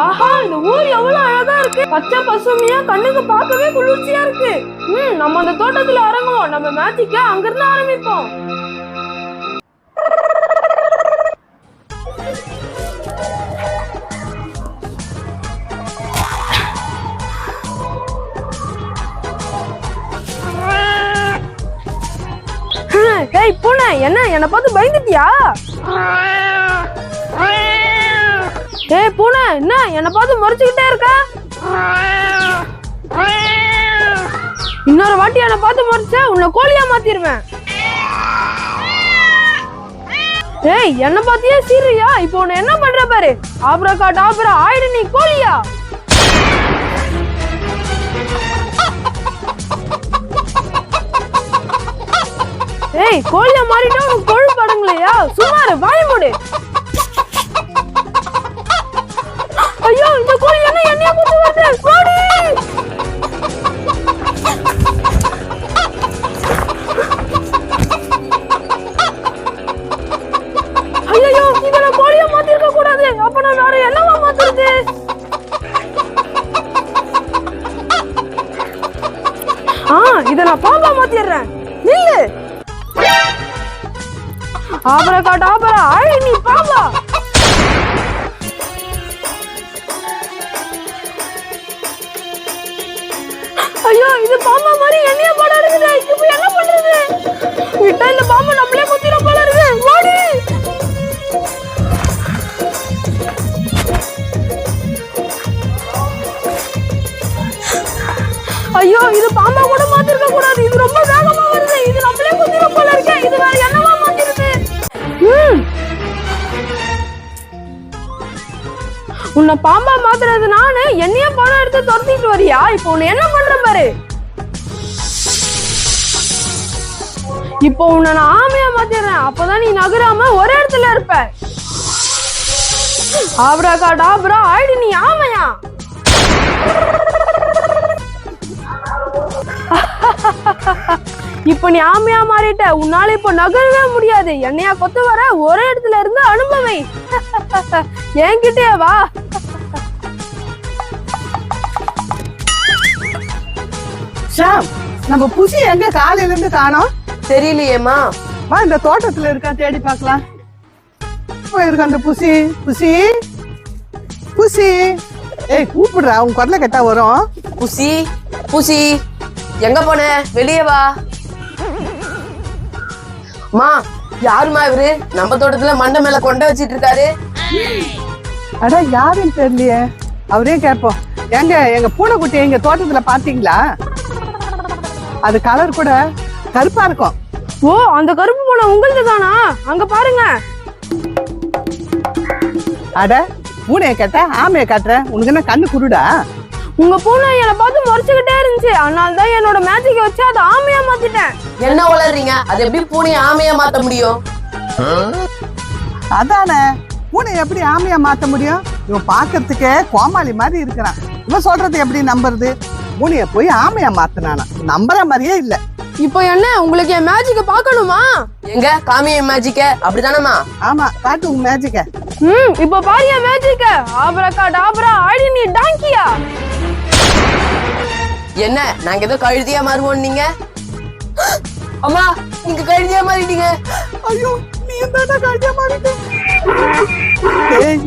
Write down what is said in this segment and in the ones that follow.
ஆஹா இந்த ஊர் எவ்வளவு அழகா இருக்கு. பச்சை பசுமையா கண்ணுக்கு பார்க்கவே குளிர்ச்சியா இருக்கு. ம் நம்ம அந்த தோட்டத்துல இறங்குவோம். நம்ம மேட்சிக்க அங்கிருந்து ஆரம்பிப்போம். ஹம், ஏய் பூனை என்ன? என்னை பார்த்து பயந்துட்டியா? ஏய் பூனை என்ன? என்னை பார்த்து முறைச்சுக்கிட்டே இருக்க? இன்னொரு வாட்டி என்னை பார்த்து முறைச்சா உன்னை கோழியா மாத்திருவேன். ஏய் என்ன பார்த்தியே சீரியா இப்போ உன்னை என்ன பண்ற பாரு? ஆப்ரா டாப்ரா ஆயிடு நீ கோழியா? ஏய் கோழியா மாறிட்டா உனக்கு கொழு படங்களையா சுமாரு வாய் மூடு. ஆ இத நான் பாம்பா மாத்திடுறேன். நில்லு. ஆபரா காட்டு ஆபரா ஆழி நீ பாம்பா. ஐயோ இது பாம்பா மாதிரி என்னைய போட இருக்குது இப்போ என்ன பண்றது? விட்டா இந்த பாம்பு நம்மளே குத்திர போல இருக்கு. ஓடி. ஐயோ இது பாம்பு உன்னை பாம்பா மாத்துறது நானு என்னையே பணம் எடுத்து துரத்திட்டு வரியா? இப்போ உன்னை என்ன பண்ற பாரு? இப்போ உன்னை நான் ஆமையா மாத்திடுறேன். அப்பதான் நீ நகராம ஒரே இடத்துல இருப்ப. ஆப்ராக்கா டாப்ரா ஆயிடு நீ ஆமையா? இப்போ நீ ஆமையா மாறிட்ட. உன்னால இப்போ நகரவே முடியாது. என்னையா கொத்து வர? ஒரே இடத்துல இருந்து அனுபவை. என்கிட்டயே வா. ஷாம் நம்ம புசி எங்க காலையில இருந்து காணோம்? தெரியலையேம்மா. வா இந்த தோட்டத்துல இருக்கா தேடி பார்க்கலாம். போயிருக்க அந்த புசி. புசி. புசி. ஏய் கூப்பிடுறா உன் குரல கேட்டா வரும். புசி புசி எங்க போன? வெளியே வா. மா யாருமா இவரு? நம்ம தோட்டத்துல மண்டை மேல கொண்டை வச்சிட்டு இருக்காரு. அட யாருன்னு தெரியலையே. அவரே கேட்போம். எங்க எங்க பூனைக்குட்டி எங்க தோட்டத்துல பாத்தீங்களா அது கலர் கூட கருப்பா இருக்கும். ஓ அந்த கருப்பு பூனை உங்களது தானா அங்க பாருங்க. அட பூனையை கேட்ட ஆமையை காட்டுற உனக்கு என்ன கண்ணு குருடா? உங்க பூனை என்னை பார்த்து முறைச்சுக்கிட்டே இருந்துச்சு. அதனால தான் என்னோட மேஜிக் வச்சு அதை ஆமையா மாத்திட்டேன். என்ன வளர்றீங்க அது எப்படி பூனையை ஆமையா மாத்த முடியும்? அதானே பூனை எப்படி ஆமையா மாத்த முடியும்? இவன் பாக்குறதுக்கே கோமாளி மாதிரி இருக்கிறான். இவன் சொல்றது எப்படி நம்புறது? பூனைய போய் ஆமையா மாத்தினானா? நம்புற மாதிரியே இல்ல. இப்போ என்ன? உங்களுக்கு என் மேஜிக்க பார்க்கணுமா? எங்க? காமிய மேஜிக்க அப்படிதானம்மா ஆமா காட்டு உன் மேஜிக்க ம் இப்போ பாரு என் மேஜிக்க ஆபரக்கா டாபரா ஆடி நீ டாங்கியா என்ன? நாங்க ஏதோ கழுதியா மாறுவோம் நீங்க? அம்மா நீங்க கழுதியா மாறிட்டீங்க. ஐயோ நீ தானே காட்டியா மாறிட்ட. ஏய்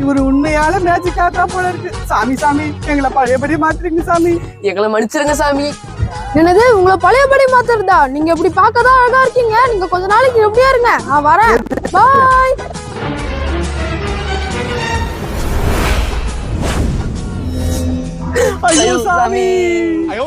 ஒரு உண்மையால மேஜிக் ஆத்தா போல இருக்கு. சாமி சாமி எங்களை பழையபடி மாத்திருங்க சாமி. எங்களை மன்னிச்சிருங்க சாமி. என்னது உங்களை பழையபடி மாத்திருந்தா நீங்க இப்படி பார்க்க தான் அழகா இருக்கீங்க. நீங்க கொஞ்ச நாளைக்கு எப்படியா இருங்க? நான் வரேன். பாய் ஐயோ சாமி. ஐயோ